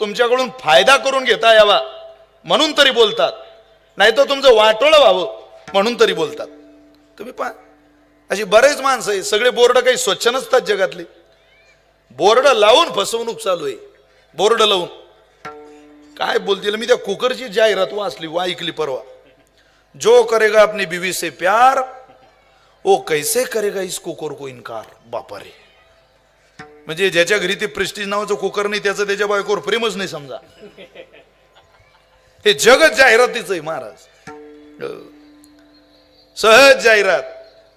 तुमच्याकडून फायदा करून घेता यावा. म्हणून तरी बोलतात. नाही तर तुमचं वाटोळं व्हावं. म्हणून तरी बोलतात. तुम्ही पहा. अशी बरेच माणसं आहे सगळे बोर्ड काही स्वच्छ नसतात जगातले. बोर्ड लावून फसवणूक चालू आहे. बोर्ड लावून. काय बोलतील? मी त्या कुकरची जाहिरात वाचली वा ऐकली परवा. जो करेगा अपनी बीवी से प्यार ओ कैसे करेगा इस कुकर को इनकार? बापा रे म्हणजे ज्याच्या घरी ते प्रेस्टीज नावाचं कुकर नाही त्याचं त्याच्या बायकोवर प्रेमच नाही समजा. हे जगत जाहिरातीच आहे महाराज. सहज जाहिरात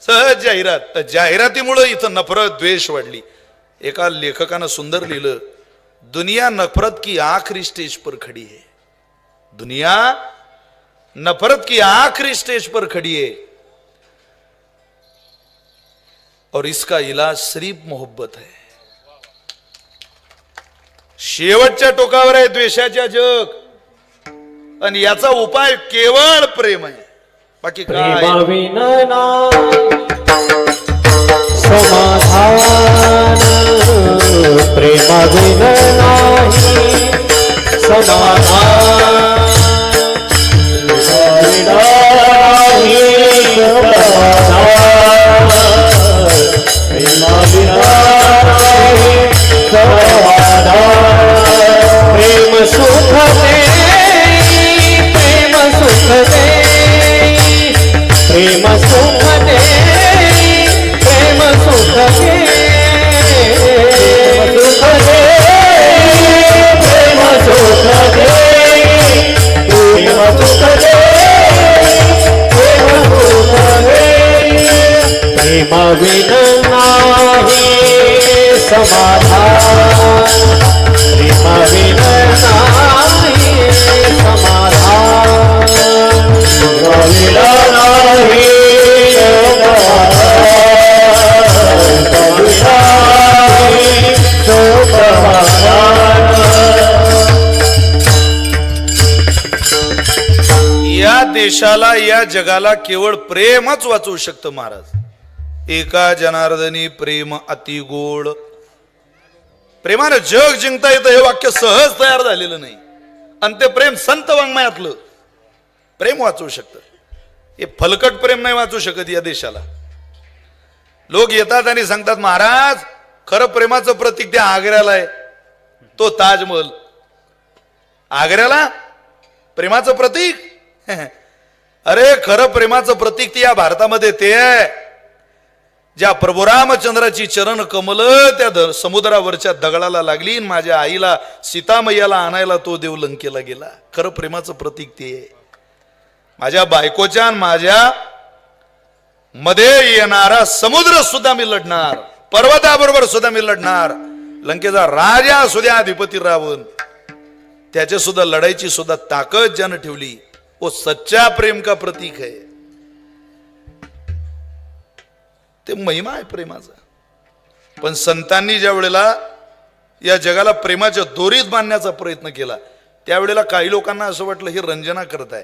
सहज जाहिरात. तर जाहिरातीमुळं इथं नफरत द्वेष वाढली. एका लेखकानं सुंदर लिहिलं दुनिया नफरत की आखरी स्टेज पर खडी है. दुनिया नफरत की आखरी स्टेज पर खड़ी है। और इसका इलाज सिर्फ मोहब्बत है। शेवटच्या टोकावर आहे द्वेषाच्या जग. आणि याचा उपाय केवळ प्रेम आहे. बाकी काय? समाधान प्रेमा विन नाही. समाधान. समाधान समाधान नाही या देशाला या जगाला केवळ प्रेमच वाचवू शकतं महाराज. एका जनार्दनी प्रेम अति गोड प्रेमानं जग जिंकता येतं हे वाक्य सहज तयार झालेलं नाही. आणि ते प्रेम संत वाङ्मयातलं प्रेम वाचवू शकतं. हे फलकट प्रेम नाही वाचू शकत या देशाला. लोक येतात आणि सांगतात महाराज खरं प्रेमाचं प्रतीक त्या आग्र्याला आहे. तो ताजमहल. आग्र्याला? प्रेमाचं प्रतीक? अरे खरं प्रेमाचं प्रतीक ते या भारतामध्ये ते आहे. ज्या प्रभू रामचंद्राची चरण कमल त्या समुद्रावरच्या दगडाला लागली माझ्या आईला सीतामय्याला आणायला तो देव लंकेला गेला. खरं प्रेमाचं प्रतीक ते. आहे माझ्या बायकोच्या माझ्या मध्ये येणारा समुद्र सुद्धा मी लढणार. पर्वताबरोबर सुद्धा मी लढणार. लंकेचा राजा असू द्या अधिपती रावण. त्याच्या सुद्धा लढाईची सुद्धा ताकद ज्यानं ठेवली. वो सच्चा प्रेम का प्रतीक है. ते महिमा आहे प्रेमाचा. पण संतांनी ज्या वेळेला या जगाला प्रेमाच्या दोरीत बांधण्याचा प्रयत्न केला त्यावेळेला काही लोकांना असं वाटलं हे रंजना करत आहे.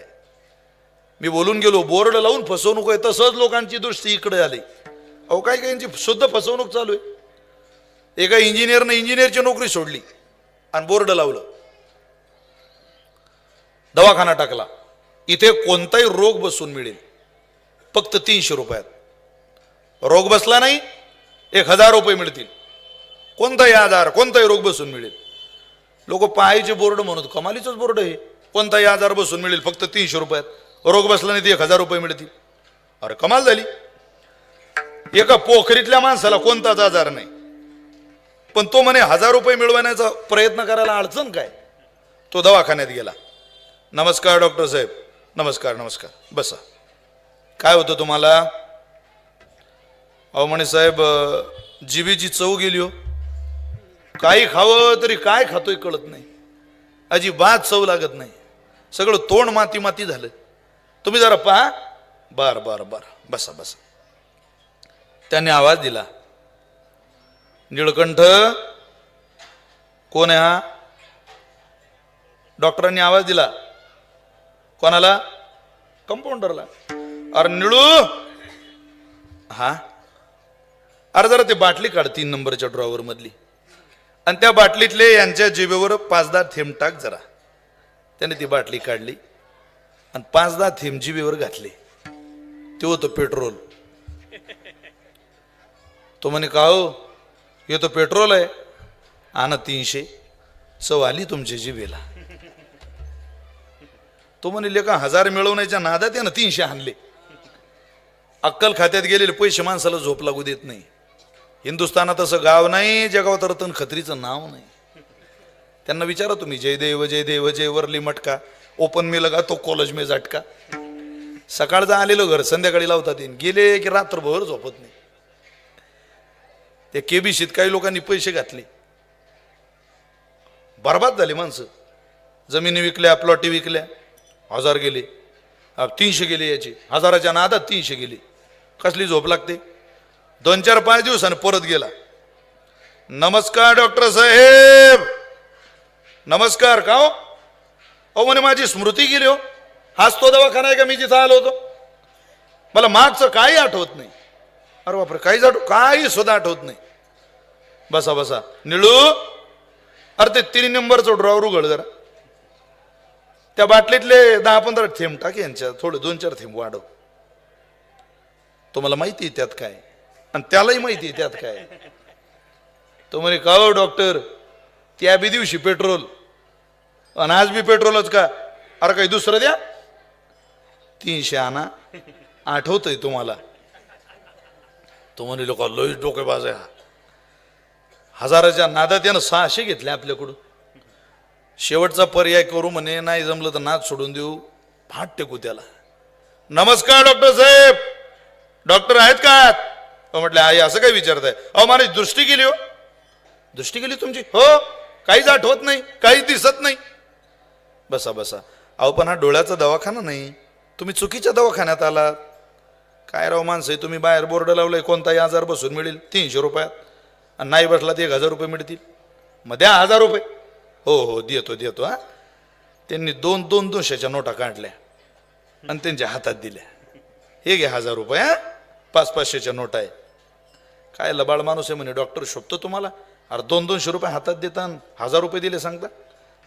मी बोलून गेलो बोर्ड लावून फसवणूक आहे तसंच लोकांची दृष्टी इकडे आली. अहो काही काहींची शुद्ध फसवणूक चालू आहे. एका इंजिनियरनं इंजिनियरची नोकरी सोडली आणि बोर्ड लावलं. दवाखाना टाकला. इथे कोणताही रोग बसून मिळेल. फक्त तीनशे रुपयात. रोग बसला नाही एक हजार रुपये मिळतील. कोणताही आजार कोणताही रोग बसून मिळेल. लोक पाहायचे बोर्ड म्हणत कमालीचंच बोर्ड आहे. कोणताही आजार बसून मिळेल फक्त तीनशे रुपयात. रोग बसला नाही ते एक हजार रुपये मिळतील. अरे कमाल झाली. एका पोखरीतल्या माणसाला कोणताच आजार नाही. पण तो म्हणे हजार रुपये मिळवण्याचा प्रयत्न करायला अडचण काय? तो दवाखान्यात गेला. नमस्कार डॉक्टर साहेब. नमस्कार नमस्कार. बसा. काय होतं तुम्हाला? अहो म्हणे साहेब जिबेची चव गेली हो काही खावं तरी काय खातोय कळत नाही. अजिबात चव लागत नाही. सगळं तोंड माती माती झालं. तुम्ही जरा पहा. बर बर बर. बसा बसा. त्याने आवाज दिला. निळकंठ कोण आहे हा? डॉक्टरांनी आवाज दिला. कोणाला? कंपाऊंडरला. अरे निळू! हा? अरे जरा ते बाटली काढ तीन नंबरच्या ड्रॉवर मधली. आणि त्या बाटलीतले यांच्या जिबेवर पाच दहा थेंब टाक जरा. त्याने ती बाटली काढली आणि पाच दहा थेंब जिबेवर घातले. ते होतं पेट्रोल. तो म्हणे का हो? हे तो पेट्रोल आहे. आणा तीनशे. चव आली तुमच्या जिबेला तो म्हणे का हजार मिळवण्याच्या नादात ना तीनशे आणले. अक्कल खात्यात गेलेले पैसे माणसाला झोप लागू देत नाही. हिंदुस्थानात असं गाव नाही जगावत रतन खत्रीचं नाव नाही. त्यांना विचारा तुम्ही जय देव जय जय वरली मटका. ओपन मी लगा तो कॉलेज मे झटका सकाळचं आलेलं घर संध्याकाळी लावतात येईन. गेले की रात्रभर झोपत नाही. त्या केबीसीत काही लोकांनी पैसे घातले. बरबाद झाली माणसं. जमिनी विकल्या प्लॉटी विकल्या हजार गेले. तीनशे गेले याचे. हजाराच्या नादात तीनशे गेले. कसली झोप लागते? दोन चार पाच दिवसानं परत गेला. नमस्कार डॉक्टर साहेब. नमस्कार का हो? अहो म्हणे माझी स्मृती गेली हो. हाच तो दवाखाना आहे का? मी जिथं आलो होतो. मला मागचं काही आठवत नाही. अरे बापरे काहीच आठव काही सुद्धा आठवत नाही. बसा बसा. निळू अरे ते तीन नंबरचं ड्रॉवर उघड जरा. त्या बाटलीतले दहा पंधरा थेंब टाक यांच्या थोडे दोन चार थेंब वाढव. तुम्हाला माहिती आहे त्यात काय आणि त्यालाही माहिती आहे त्यात काय. तो म्हणे का हो डॉक्टर? त्या बी दिवशी पेट्रोल. आणि आज बी पेट्रोलच का? अरे काही दुसरं द्या. तीनशे आणा. आठवतंय तुम्हाला. तो म्हणे लोक लोईस डोकेबाज आहे हजाराच्या नादात यानं सहाशे घेतले आपल्याकडून. शेवटचा पर्याय करू म्हणे नाही जमलं तर नाद सोडून देऊ. फाट टेकू त्याला. नमस्कार डॉक्टर साहेब. डॉक्टर आहेत का म्हटलं आई असं काय विचारताय? अहो माझी दृष्टी गेली हो. दृष्टी गेली तुमची? हो काहीच आठवत नाही काही दिसत नाही. बसा बसा. अहो पण हा डोळ्याचा दवाखाना नाही. तुम्ही चुकीच्या दवाखान्यात आलात. काय राव माणसं तुम्ही बाहेर बोर्ड लावलंय कोणताही आजार बसून मिळेल तीनशे रुपयात. आणि नाही बसला तर एक हजार रुपये मिळतील. मग द्या हजार रुपये. हो हो देतो देतो हा. त्यांनी दोन दोन दोनशेच्या नोटा काढल्या आणि त्यांच्या हातात दिल्या. हे घ्या हजार रुपये हा. पाच पाचशेच्या नोटा आहे. काय लबाड माणूस आहे म्हणे डॉक्टर शोधतो तुम्हाला? अरे दोन दोनशे रुपये हातात देता हजार रुपये दिले सांगता?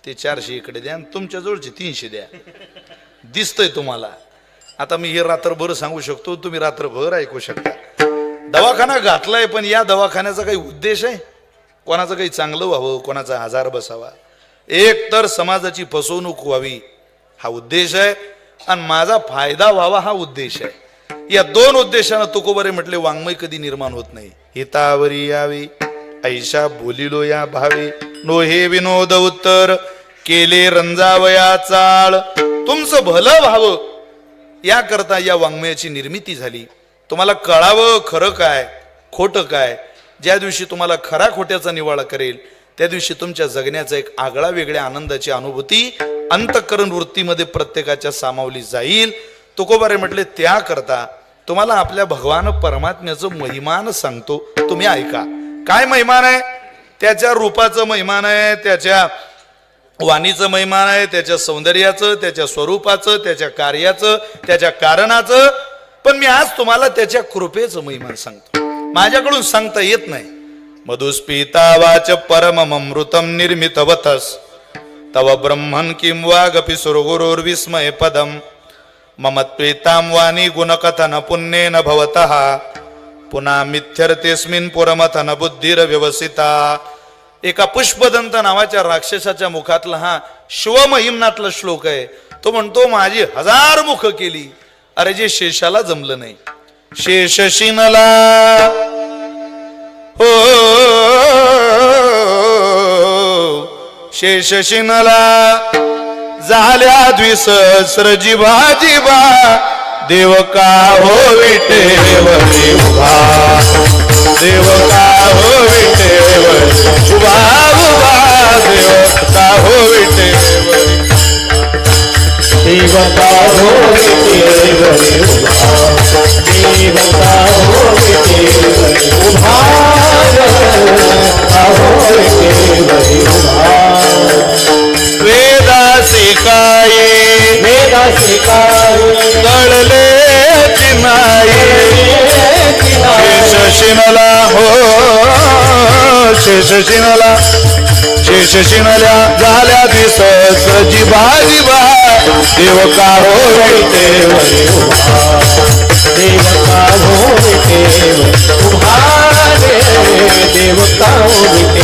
ते चारशे इकडे द्या आणि तुमच्याजवळचे तीनशे द्या. दिसतंय तुम्हाला. आता मी हे रात्रभर सांगू शकतो तुम्ही रात्रभर ऐकू शकता. दवाखाना घातलाय पण या दवाखान्याचा काही उद्देश आहे? कोणाचं काही चांगलं व्हावं कोणाचा आजार बसावा? एक तर समाजाची फसवणूक व्हावी हा उद्देश आहे. आणि माझा फायदा व्हावा हा उद्देश आहे. या दोन उद्देशानं तुकोबारे म्हटले वाङ्मय कधी निर्माण होत नाही. हितावरी यावी ऐशा बोलिलो या भावे. नो हे विनोद उत्तर केले रंजावया चाळ. तुमचं भलं व्हावं याकरता या वाङ्मयाची निर्मिती झाली. तुम्हाला कळावं खरं काय खोटं काय? ज्या दिवशी तुम्हाला खरा खोट्याचा निवाळा करेल त्या दिवशी तुमच्या जगण्याचा एक आगळा वेगळ्या आनंदाची अनुभूती अंतकरण वृत्तीमध्ये प्रत्येकाच्या सामावली जाईल. तुकोबारे म्हटले त्याकरता तुम्हाला आपल्या भगवान परमात्म्याचं महिमान सांगतो. तुम्ही ऐका. काय महिमान आहे? त्याच्या रूपाचं महिमान आहे त्याच्या वाणीचं महिमान आहे त्याच्या सौंदर्याचं त्याच्या स्वरूपाचं त्याच्या कार्याचं त्याच्या कारणाचं. पण मी आज तुम्हाला त्याच्या कृपेचं महिमान सांगतो. माझ्याकडून सांगता येत नाही. मधुस्पिता वाच परममृतम निर्मितवतस. तव ब्रह्मन किं गपी सुरगुरुर्विस्मय पदम ममत्वेतां वाणी गुणकथन पुण्येन भवतः। पुन्हा मिथ्यर्तेस्मिन पुरमथन बुद्धिरव्यवसिता एका पुष्पदंत नावाच्या राक्षसाच्या मुखातला हा शिवमहिमनातला श्लोक आहे। तो म्हणतो माझी हजार मुख केली अरे जे शेषाला जमलं नाही. शेष शिनला हो शेष शिनला झाल्या द्विसहस्र जिभा जिभा देव का हो विटेवरी उभा. देव का हो विटेवरी उभा उभा. देव का हो विटेवरी देवता हो विटेवरी उभा. देवता हो विटेवरी शेषशिनला शेषशिनल्या झाल्या दिस सजीबा जिबा देव का होय देव देव का होय देव उभा देव का होय